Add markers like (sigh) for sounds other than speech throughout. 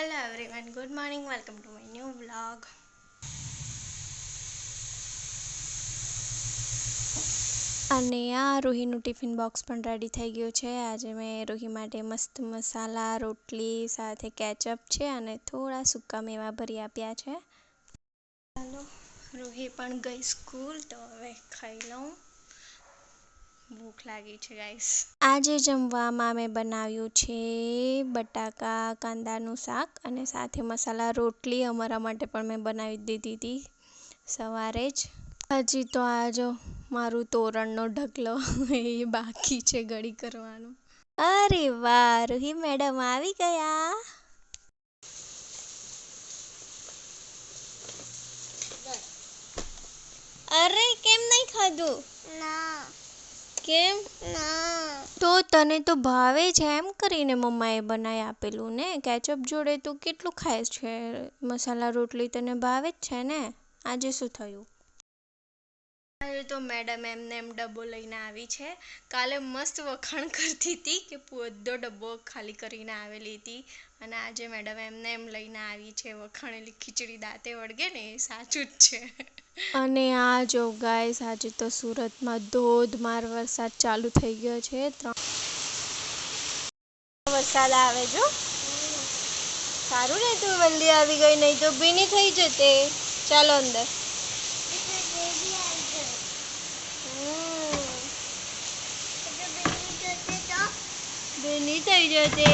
Hello everyone good morning welcome to my new vlog અને આ રોહીનું ટિફિન બોક્સ પણ રેડી થઈ ગયું છે. આજે મેં રોહી માટે મસ્ત મસાલા, રોટલી, સાથે કેચઅપ છે અને થોડા સૂકા મેવા ભરી આપ્યા છે. ચાલો, રોહી પણ ગઈ સ્કૂલ તો હવે ખાઈ લઉં. ભૂખ લાગી છે ગાઈસ આજે જમવામાં મેં બનાવ્યું છે બટાકા કાંદાનું શાક અને સાથે મસાલા રોટલી. અમારા માટે પણ મેં બનાવી દીધી હતી સવારે જ. હજી તો આ જો મારું તોરણનો ઢગલો (laughs) એ બાકી છે ગળી કરવાનું. અરે વાહ રૂહી મેડમ આવી ગયા. અરે કેમ નહીં ખાધું? ના કેમ? તો તને તો ભાવે છે એમ કરીને મમ્માએ બનાવી આપેલું ને? કેચઅપ જોડે તું કેટલું ખાય છે? મસાલા રોટલી તને ભાવે જ છે ને? આજે શું થયું? તો મેડમ એમને એમ ડબ્બો લઈને આવી છે. કાલે મસ્ત વખાણ કરતી હતી કે બધો ડબ્બો ખાલી કરીને આવેલી હતી. અને આજે મેડમ એમને એમ લઈને આવી છે વખાણેલી ખીચડી દાંતે વળગે ને એ સાચું જ છે. અને આ જો ગાય આજે તો સુરતમાં ધોધમાર વરસાદ ચાલુ થઈ ગયો છે. ત્રણ વરસાદ આવે જો. સારું ને તું વલ્લી આવી ગઈ નહીં તો ભીની થઈ જતે. ચાલો અંદર. ભીની થઈ તે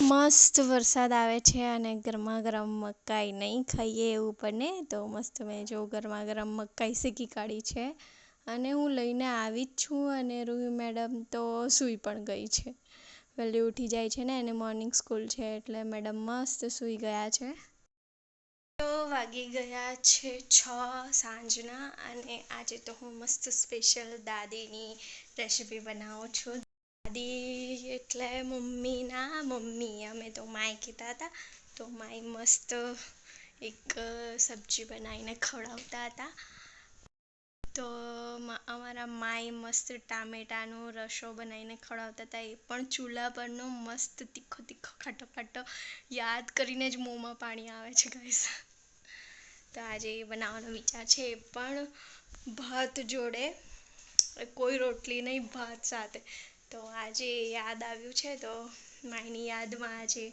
મસ્ત વરસાદ આવે છે અને ગરમા ગરમ મકાઈ નહીં ખાઈએ એવું બને તો મસ્ત મેં જો ગરમા ગરમ મકાઈ શેકી કાઢી છે. અને હું લઈને આવી જ છું અને રૂહી મેડમ તો સૂઈ પણ ગઈ છે. વહેલી ઉઠી જાય છે ને એને મોર્નિંગ સ્કૂલ છે એટલે મેડમ મસ્ત સૂઈ ગયા છે. તો વાગી ગયા છે છ સાંજના અને આજે તો હું મસ્ત સ્પેશિયલ દાદીની રેસીપી બનાવું છું. દાદી એટલે મમ્મીના, મમ્મી અમે તો માય કહેતા હતા. તો માય મસ્ત એક સબ્જી બનાવીને ખવડાવતા હતા. તો અમારા માય મસ્ત ટામેટાનો રસો બનાવીને ખવડાવતા હતા. એ પણ ચૂલા પરનો મસ્ત તીખો તીખો ખાટો ખાટો. યાદ કરીને જ મોંમાં પાણી આવે છે ગાઈસ તો આજે એ બનાવવાનો વિચાર છે. એ પણ ભાત જોડે, કોઈ રોટલી નહીં, ભાત સાથે. તો આજે યાદ આવ્યું છે તો માયની યાદમાં આજે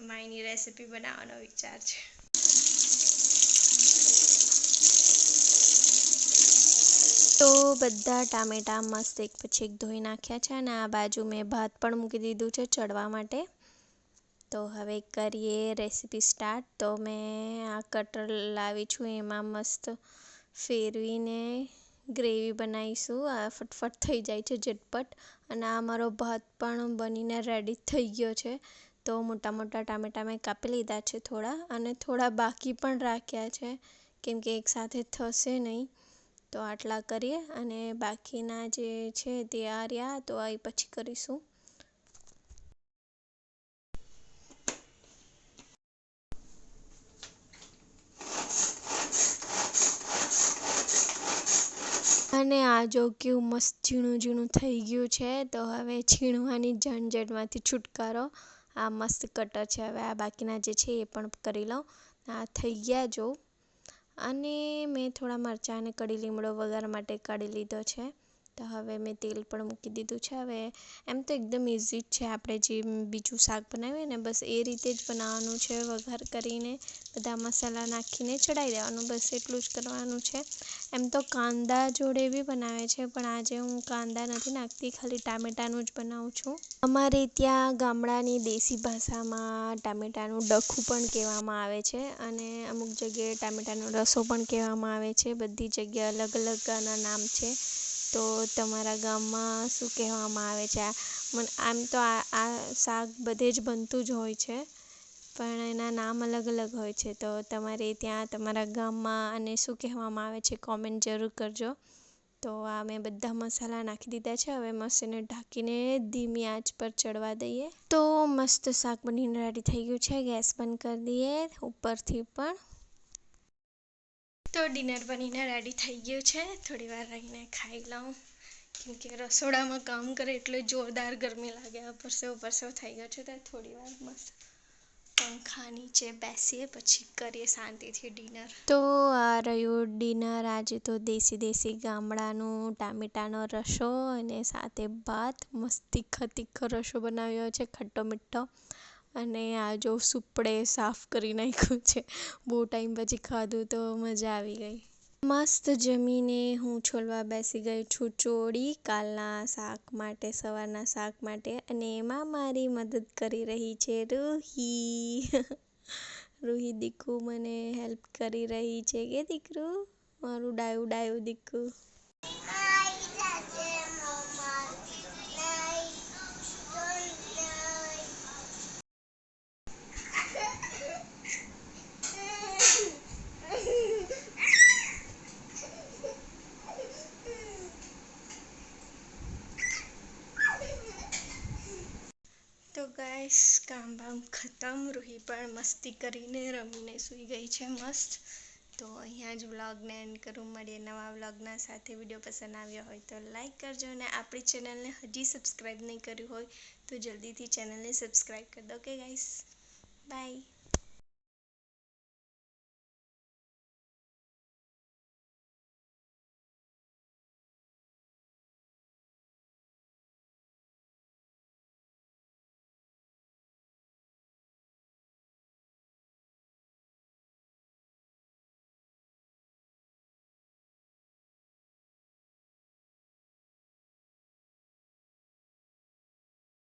માયની રેસીપી બનાવવાનો વિચાર છે. તો બધા ટામેટા મસ્ત એક પછી એક ધોઈ નાખ્યા છે અને આ બાજુ મેં ભાત પણ મૂકી દીધું છે ચડવા માટે. તો હવે કરીએ રેસીપી સ્ટાર્ટ તો મેં આ કટર લાવી છું, એમાં મસ્ત ફેરવીને ગ્રેવી બનાવીશું. આ ફટફટ થઈ જાય છે ઝટપટ. અને આ મારો ભાત પણ બનીને રેડી થઈ ગયો છે. તો મોટા મોટા ટામેટા મેં કાપી લીધા છે થોડા અને થોડા બાકી પણ રાખ્યા છે. કેમ કે એકસાથે થશે નહીં. તો આટલા કરીએ અને બાકીના જે છે તે આ તો આ પછી કરીશું. અને આ જો કેવું મસ્ત ઝીણું ઝીણું થઈ ગયું છે, તો હવે છીણવાની ઝંઝટમાંથી છુટકારો. આ મસ્ત કટર છે, હવે આ બાકીના જે છે એ પણ કરી લઉં. આ થઈ ગયા જો. અને મેં થોડા મરચાં અને કડી લીમડો વઘાર માટે કાઢી લીધો છે. તો હવે મેં તેલ પણ મૂકી દીધું છે. હવે એમ તો એકદમ ઇઝી જ છે આપણે જે બીજું શાક બનાવીએ ને, બસ એ રીતે જ બનાવવાનું છે, વઘાર કરીને બધા મસાલા નાખીને ચડાવી દેવાનું, બસ એટલું જ કરવાનું છે. એમ તો કાંદા જોડે બી બનાવે છે, પણ આજે હું કાંદા નથી નાખતી, ખાલી ટામેટાનું જ બનાવું છું. અમારે ત્યાં ગામડાની દેશી ભાષામાં ટામેટાનું ડખું પણ કહેવામાં આવે છે અને અમુક જગ્યાએ ટામેટાનો રસો પણ કહેવામાં આવે છે. બધી જગ્યાએ અલગ અલગ નામ છે. તો તમારા ગામમાં શું કહેવામાં આવે છે? મને આમ તો આ આ શાક બધે જ બનતું જ હોય છે, પણ એના નામ અલગ અલગ હોય છે. તો તમારે ત્યાં, તમારા ગામમાં આને શું કહેવામાં આવે છે કોમેન્ટ જરૂર કરજો. તો આ મેં બધા મસાલા નાખી દીધા છે. હવે મસ્તને ઢાંકીને ધીમી આંચ પર ચડવા દઈએ. તો મસ્ત શાક બનીને રેડી થઈ ગયું છે. ગેસ બંધ કરી દઈએ ઉપરથી પણ. તો ડિનર બનીને રેડી થઈ ગયું છે. થોડી વાર રહીને ખાઈ લઉં. કેમ કે રસોડામાં કામ કરે એટલે જોરદાર ગરમી લાગે. પરસેવો પરસેવો થઈ ગયો છે ત્યારે થોડી વાર મસ્ત પંખા નીચે બેસીએ, પછી કરીએ શાંતિથી ડિનર તો આ રહ્યું ડિનર આજે તો દેશી દેશી ગામડાનું ટામેટાનો રસો અને સાથે ભાત. મસ્ત તીખો તીખો રસો બનાવ્યો છે, ખટ્ટો મીઠો. અને આ જો સુપડે સાફ કરી નાખ્યું છે. બહુ ટાઈમ પછી ખાધું તો મજા આવી ગઈ. મસ્ત જમીને હું છોલવા બેસી ગઈ છું ચોળી, કાલના શાક માટે, સવારના શાક માટે અને એમાં મારી મદદ કરી રહી છે રૂહી. (laughs) રૂહી દીકુ મને હેલ્પ કરી રહી છે કે દીકરું? મારું ડાયું ડાયું દીકુ. ગાઈસ કામ બામ ખતમ. રૂહી પણ મસ્તી કરીને રમીને સૂઈ ગઈ છે મસ્ત. તો અહીંયા જ વ્લોગને એન્ડ કરું. મળીએ નવા વ્લોગના સાથે. વીડિયો પસંદ આવ્યો હોય તો લાઈક કરજો અને આપણી ચેનલને હજી સબસ્ક્રાઈબ નહીં કર્યું હોય તો જલ્દીથી ચેનલને સબસ્ક્રાઈબ કરી દો. કે ગાઈસ બાય